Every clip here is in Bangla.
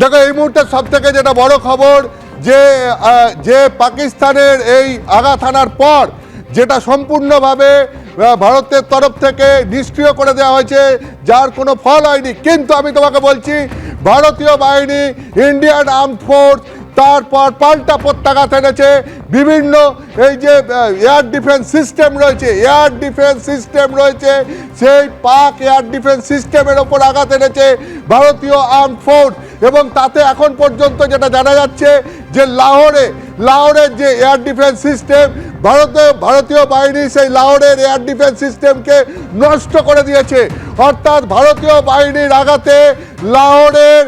দেখো, এই মুহূর্তে সব থেকে যেটা বড় খবর, যে যে পাকিস্তানের এই আঘাত হানার পর যেটা সম্পূর্ণভাবে ভারতের তরফ থেকে নিষ্ক্রিয় করে দেওয়া হয়েছে, যার কোনো ফল হয়নি। কিন্তু আমি তোমাকে বলছি, ভারতীয় বাহিনী, ইন্ডিয়ান আর্ম ফোর্স তারপর পাল্টা প্রত্যাঘাত এনেছে বিভিন্ন এই যে এয়ার ডিফেন্স সিস্টেম রয়েছে এয়ার ডিফেন্স সিস্টেম রয়েছে, সেই পাক এয়ার ডিফেন্স সিস্টেমের ওপর আঘাত এনেছে ভারতীয় আর্ম ফোর্স এবং তাতে এখন পর্যন্ত যেটা জানা যাচ্ছে যে লাহোরে, লাহোরের যে এয়ার ডিফেন্স সিস্টেম ভারতীয় ভারতীয় বাহিনী সেই লাহোরের এয়ার ডিফেন্স সিস্টেমকে নষ্ট করে দিয়েছে। অর্থাৎ ভারতীয় বাহিনীর আঘাতে লাহোরের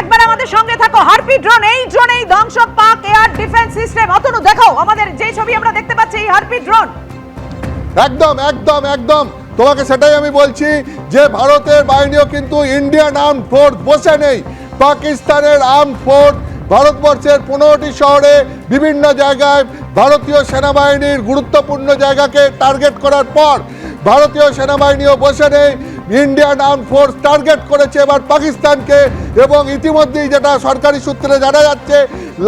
একবার আমাদের সঙ্গে থাকো। হারপি ড্রোন এই ড্রোনেই ধ্বংস পাক এয়ার ডিফেন্স সিস্টেম অতনু দেখো আমাদের যে ছবি আমরা দেখতে পাচ্ছি এই হারপি ড্রোন। একদম একদম একদম। তোমাকে সেটাই আমি বলছি যে ভারতের বাহিনীও কিন্তু ইন্ডিয়ান আর্ম ফোর্স বসে নেই। পাকিস্তানের আর্ম ফোর্স ভারতবর্ষের পনেরোটি শহরে বিভিন্ন জায়গায় ভারতীয় সেনাবাহিনীর গুরুত্বপূর্ণ জায়গাকে টার্গেট করার পর ভারতীয় সেনাবাহিনীও বসে নেই। ইন্ডিয়ান আর্ম ফোর্স টার্গেট করেছে এবার পাকিস্তানকে এবং ইতিমধ্যেই যেটা সরকারি সূত্রে জানা যাচ্ছে,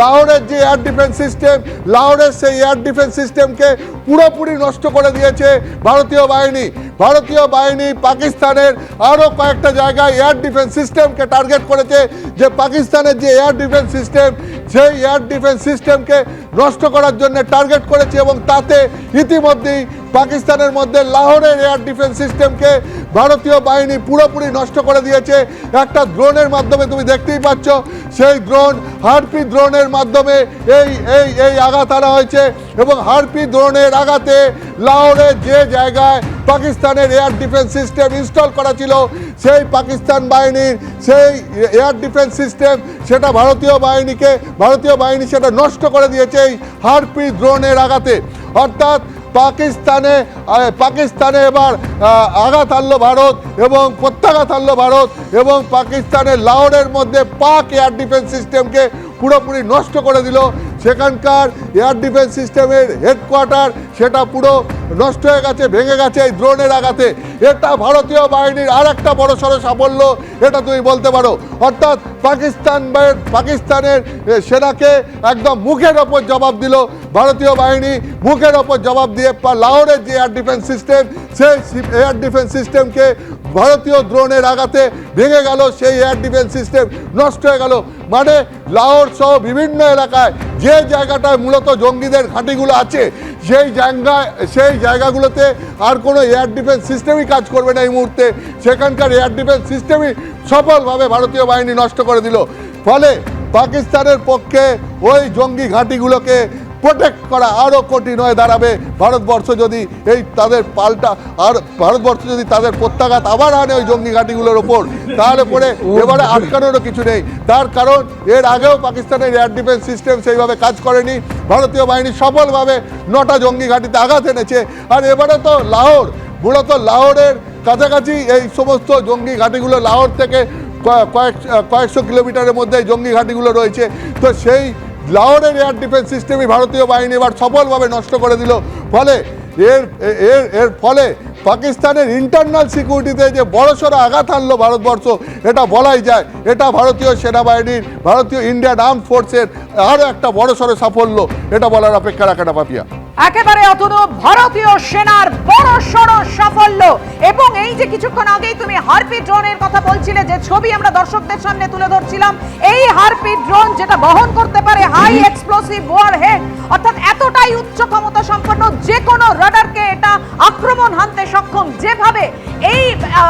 লাহোরের যে এয়ার ডিফেন্স সিস্টেম লাহোরের সেই এয়ার ডিফেন্স সিস্টেমকে পুরোপুরি নষ্ট করে দিয়েছে ভারতীয় বাহিনী। ভারতীয় বাহিনী পাকিস্তানের আরও কয়েকটা জায়গায় এয়ার ডিফেন্স সিস্টেমকে টার্গেট করেছে যে পাকিস্তানের যে এয়ার ডিফেন্স সিস্টেম সেই এয়ার ডিফেন্স সিস্টেমকে নষ্ট করার জন্য টার্গেট করেছে এবং তাতে ইতিমধ্যেই পাকিস্তানের মধ্যে লাহোরের এয়ার ডিফেন্স সিস্টেমকে ভারতীয় বাহিনী পুরোপুরি নষ্ট করে দিয়েছে। একটা ড্রোনের মাধ্যমে তুমি দেখতেই পাচ্ছ, সেই ড্রোন, হারপি ড্রোনের মাধ্যমে এই এই এই আঘাত আনা হয়েছে এবং হারপি ড্রোনের আঘাতে লাহোরের যে জায়গায় পাকিস্তানের এয়ার ডিফেন্স সিস্টেম ইনস্টল করা ছিল, সেই পাকিস্তান বাহিনীর সেই এয়ার ডিফেন্স সিস্টেম সেটা ভারতীয় বাহিনীকে, ভারতীয় বাহিনী সেটা নষ্ট করে দিয়েছে এই হারপি ড্রোনের আঘাতে। অর্থাৎ পাকিস্তানে পাকিস্তানে এবার আঘাত আনলো ভারত এবং প্রত্যাঘাত আনলো ভারত এবং পাকিস্তানের লাহোরের মধ্যে পাক এয়ার ডিফেন্স সিস্টেমকে পুরোপুরি নষ্ট করে দিল। সেখানকার এয়ার ডিফেন্স সিস্টেমের হেডকোয়ার্টার সেটা পুরো নষ্ট হয়ে গেছে, ভেঙে গেছে এই ড্রোনের আঘাতে। এটা ভারতীয় বাহিনীর আর একটা বড় সড়ো সাফল্য, এটা তুমি বলতে পারো। অর্থাৎ পাকিস্তান পাকিস্তানের সেনাকে একদম মুখের ওপর জবাব দিল। ভারতীয় বাহিনী মুখের ওপর জবাব দিয়ে লাহোরের যে এয়ার ডিফেন্স সিস্টেম, সেই এয়ার ডিফেন্স সিস্টেমকে ভারতীয় ড্রোনের আঘাতে ভেঙে গেল সেই এয়ার ডিফেন্স সিস্টেম নষ্ট হয়ে গেল। মানে লাহোর সহ বিভিন্ন এলাকায় যে জায়গাটায় মূলত জঙ্গিদের ঘাঁটিগুলো আছে, সেই জায়গায় সেই জায়গাগুলোতে আর কোনো এয়ার ডিফেন্স সিস্টেমই কাজ করবে না এই মুহূর্তে। সেখানকার এয়ার ডিফেন্স সিস্টেমই সফলভাবে ভারতীয় বাহিনী নষ্ট করে দিল। ফলে পাকিস্তানের পক্ষে ওই জঙ্গি ঘাঁটিগুলোকে প্রোটেক্ট করা আরও কঠিন হয়ে দাঁড়াবে। ভারতবর্ষ যদি এই তাদের পাল্টা আর ভারতবর্ষ যদি তাদের প্রত্যাঘাত আবার আনে ওই জঙ্গি ঘাঁটিগুলোর ওপর তাহলে পরে এবারে আটকানোরও কিছু নেই। তার কারণ এর আগেও পাকিস্তানের এয়ার ডিফেন্স সিস্টেম সেইভাবে কাজ করেনি। ভারতীয় বাহিনী সফলভাবে নটা জঙ্গি ঘাঁটিতে আঘাত এনেছে। আর এবারে তো লাহোর, মূলত লাহোরের কাছাকাছি এই সমস্ত জঙ্গি ঘাঁটিগুলো লাহোর থেকে কয়েক- কয়েকশো কিলোমিটারের মধ্যে জঙ্গি ঘাঁটিগুলো রয়েছে। তো সেই লাহোরের এয়ার ডিফেন্স সিস্টেমই ভারতীয় বাহিনী এবার সফলভাবে নষ্ট করে দিল। ফলে এর এর এর ফলে পাকিস্তানের ইন্টারনাল সিকিউরিটিতে যে বড়সড় আঘাত আনলো ভারতবর্ষ, এটা বলাই যায়। এটা ভারতীয় সেনাবাহিনীর, ভারতীয় ইন্ডিয়ান আর্ম ফোর্সের আরও একটা বড়সড় সাফল্য, এটা বলার অপেক্ষা রাখে না পাপিয়া। একেবারে অতনু ভারতীয় সেনার বড় সড় সাফল্য। এবং এই যে কিছুক্ষণ আগেই তুমি হারপি ড্রোনের কথা বলছিলে, যে ছবি আমরা দর্শকদের সামনে তুলে ধরছিলাম, এই হারপি ড্রোন যেটা বহন করতে পারে হাই এক্সপ্লোসিভ ওয়ার হেড অর্থাৎ এতটাই উচ্চ ক্ষমতা সম্পন্ন যে কোনো রাডারকে এটা আক্রমণ হানতে সক্ষম। যেভাবে এই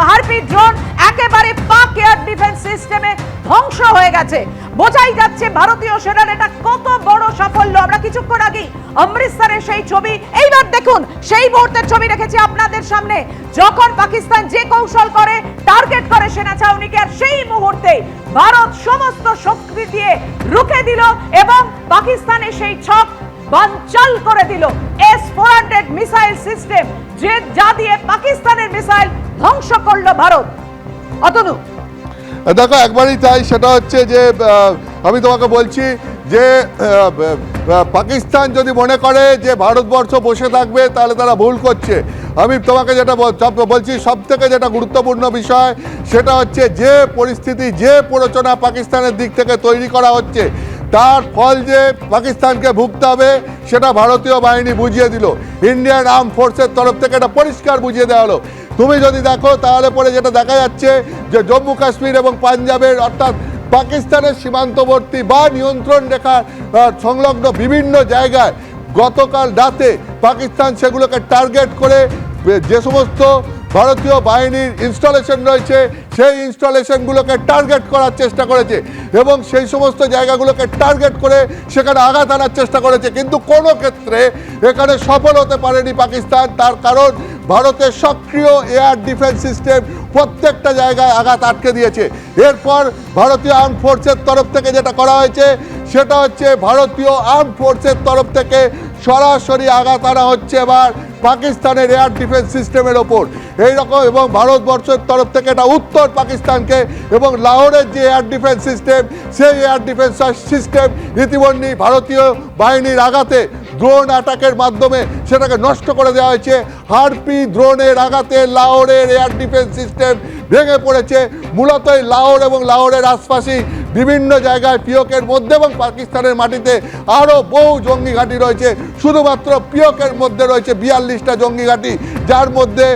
হারপি ড্রোন একেবারে পাক ডিফেন্স সিস্টেমে ধ্বংস হয়ে গেছে। বোঝাই যাচ্ছে ভারতীয় সেনার এটা কত বড় সাফল্য। আমরা কিছুক্ষণ আগেই অমৃতসরের সেই ছবি। এইবার দেখুন, সেই মুহূর্তের ছবি রেখেছি আপনাদের সামনে। যখন পাকিস্তান যে কৌশল করে টার্গেট করে সেনা ছাউনিকে, আর সেই মুহূর্তে ভারত সমস্ত শক্তি দিয়ে রুখে দিল এবং পাকিস্তানের সেই ছক বানচাল করে দিল। S four hundred missile system যে যা দিয়ে পাকিস্তানের মিসাইল ধ্বংস করল ভারত। অতনু দেখো, একবারই তাই, সেটা হচ্ছে যে আমি তোমাকে বলছি যে পাকিস্তান যদি মনে করে যে ভারতবর্ষ বসে থাকবে, তাহলে তারা ভুল করছে। আমি তোমাকে যেটা বলছি সব থেকে যেটা গুরুত্বপূর্ণ বিষয়, সেটা হচ্ছে যে পরিস্থিতি, যে প্ররোচনা পাকিস্তানের দিক থেকে তৈরি করা হচ্ছে, তার ফল যে পাকিস্তানকে ভুগতে হবে, সেটা ভারতীয় বাহিনী বুঝিয়ে দিল। ইন্ডিয়ান আর্ম ফোর্সের তরফ থেকে এটা পরিষ্কার বুঝিয়ে দেওয়া হলো। তুমি যদি দেখো, তাহলে পরে যেটা দেখা যাচ্ছে যে জম্মু কাশ্মীর এবং পাঞ্জাবের, অর্থাৎ পাকিস্তানের সীমান্তবর্তী বা নিয়ন্ত্রণ রেখার সংলগ্ন বিভিন্ন জায়গায় গতকাল রাতে পাকিস্তান সেগুলোকে টার্গেট করে যে সমস্ত ভারতীয় বাহিনীর ইনস্টলেশন রয়েছে, সেই ইনস্টলেশনগুলোকে টার্গেট করার চেষ্টা করেছে এবং সেই সমস্ত জায়গাগুলোকে টার্গেট করে সেখানে আঘাত আনার চেষ্টা করেছে। কিন্তু কোনো ক্ষেত্রে এখানে সফল হতে পারেনি পাকিস্তান, তার কারণ ভারতের সক্রিয় এয়ার ডিফেন্স সিস্টেম প্রত্যেকটা জায়গায় আঘাত আটকে দিয়েছে। এরপর ভারতীয় আর্ম ফোর্সের তরফ থেকে যেটা করা হয়েছে, সেটা হচ্ছে ভারতীয় আর্ম ফোর্সের তরফ থেকে সরাসরি আঘাত আনা হচ্ছে এবার পাকিস্তানের এয়ার ডিফেন্স সিস্টেমের ওপর। এইরকম এবং ভারতবর্ষের তরফ থেকে এটা উত্তর পাকিস্তানকে এবং লাহোরের যে এয়ার ডিফেন্স সিস্টেম সেই এয়ার ডিফেন্স সিস্টেম ইতিমধ্যেই ভারতীয় বাহিনীর আঘাতে ড্রোন অ্যাটাকের মাধ্যমে সেটাকে নষ্ট করে দেওয়া হয়েছে। হারপি ড্রোনের আঘাতে লাহোরের এয়ার ডিফেন্স সিস্টেম ভেঙে পড়েছে। মূলত লাহোর এবং লাহোরের আশপাশেই বিভিন্ন জায়গায় পিওকের মধ্যে এবং পাকিস্তানের মাটিতে আরও বহু জঙ্গি ঘাঁটি রয়েছে। শুধুমাত্র পিওকের মধ্যে রয়েছে বিয়াল্লিশটা জঙ্গি ঘাঁটি। যার মধ্যে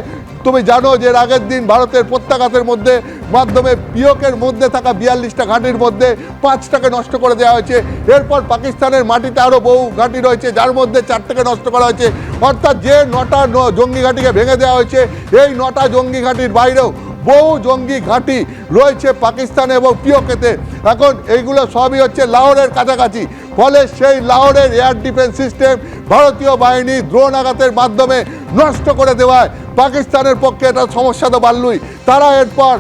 তুমি জানো যে আগের দিন ভারতের প্রত্যাঘাতের মধ্যে, মাধ্যমে পিওকের মধ্যে থাকা বিয়াল্লিশটা ঘাঁটির মধ্যে পাঁচটাকে নষ্ট করে দেওয়া হয়েছে। এরপর পাকিস্তানের মাটিতে আরও বহু ঘাঁটি রয়েছে, যার মধ্যে চারটাকে নষ্ট করা হয়েছে। অর্থাৎ যে নটা জঙ্গি ঘাঁটিকে ভেঙে দেওয়া হয়েছে, এই নটা জঙ্গি ঘাঁটির বাইরেও বহু জঙ্গি ঘাঁটি রয়েছে পাকিস্তান এবং পিওকেতে এখন এইগুলো সবই হচ্ছে লাহোরের কাছাকাছি। ফলে সেই লাহোরের এয়ার ডিফেন্স সিস্টেম ভারতীয় বাহিনী ড্রোন আঘাতের মাধ্যমে নষ্ট করে দেওয়ায় পাকিস্তানের পক্ষে এটা সমস্যা তো বাড়লই। তারা এরপর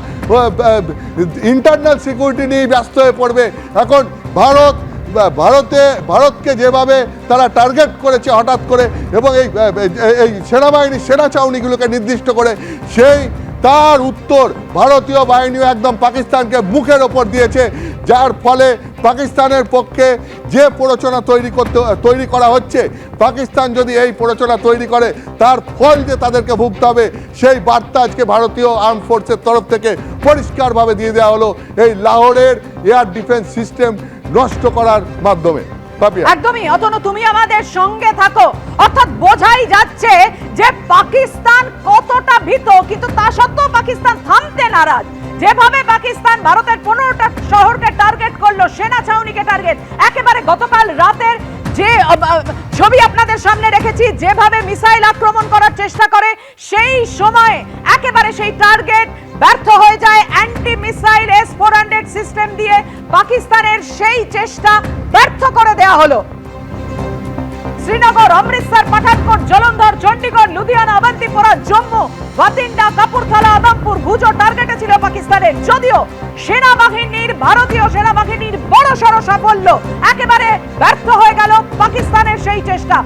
ইন্টারনাল সিকিউরিটি নিয়ে ব্যস্ত হয়ে পড়বে। এখন ভারত, ভারতে, ভারতকে যেভাবে তারা টার্গেট করেছে হঠাৎ করে এবং এই এই- সেনাবাহিনী সেনা চাউনিগুলোকে নির্দিষ্ট করে, সেই, তার উত্তর ভারতীয় বাহিনীও একদম পাকিস্তানকে মুখের ওপর দিয়েছে। যার ফলে পাকিস্তানের পক্ষে যে প্ররোচনা তৈরি করতে, তৈরি করা হচ্ছে, পাকিস্তান যদি এই প্ররোচনা তৈরি করে, তার ফল যে তাদেরকে ভুগতে হবে, সেই বার্তা আজকে ভারতীয় আর্ম ফোর্সের তরফ থেকে পরিষ্কারভাবে দিয়ে দেওয়া হলো এই লাহোরের এয়ার ডিফেন্স সিস্টেম নষ্ট করার মাধ্যমে। একদমই, অতনু, তুমি আমাদের সঙ্গে থাকো। অর্থাৎ বোঝাই যাচ্ছে যে পাকিস্তান কতটা ভীত, কিন্তু তা সত্ত্বেও পাকিস্তান থামতে নারাজ। যেভাবে পাকিস্তান ভারতের পনেরোটা শহরকে করল সেনা ছাউনিকে টার্গেট একেবারে গতকাল রাতের যে ছবি আপনাদের সামনে রেখেছি, যেভাবে মিসাইল আক্রমণ করার চেষ্টা করে, সেই সময়ে একেবারে সেই টার্গেট ব্যর্থ হয়ে যায় anti missile S four system দিয়ে। পাকিস্তানের সেই চেষ্টা ব্যর্থ করে দেয়া হলো। শ্রীনগর, অমৃতসর, পাঠানকোট, জলন্ধর, চণ্ডীগড়, লুধিয়ানা, অবন্তিপোরা, জম্মু বাতিন্ডা কাপুরথালা, আদমপুর গুজো টার্গেটে ছিল পাকিস্তানের। যদিও সেনাবাহিনীর, ভারতীয় সেনাবাহিনীর বড় সড় সাফল্য একেবারে ব্যর্থ হয়ে গেল পাকিস্তানের সেই চেষ্টা।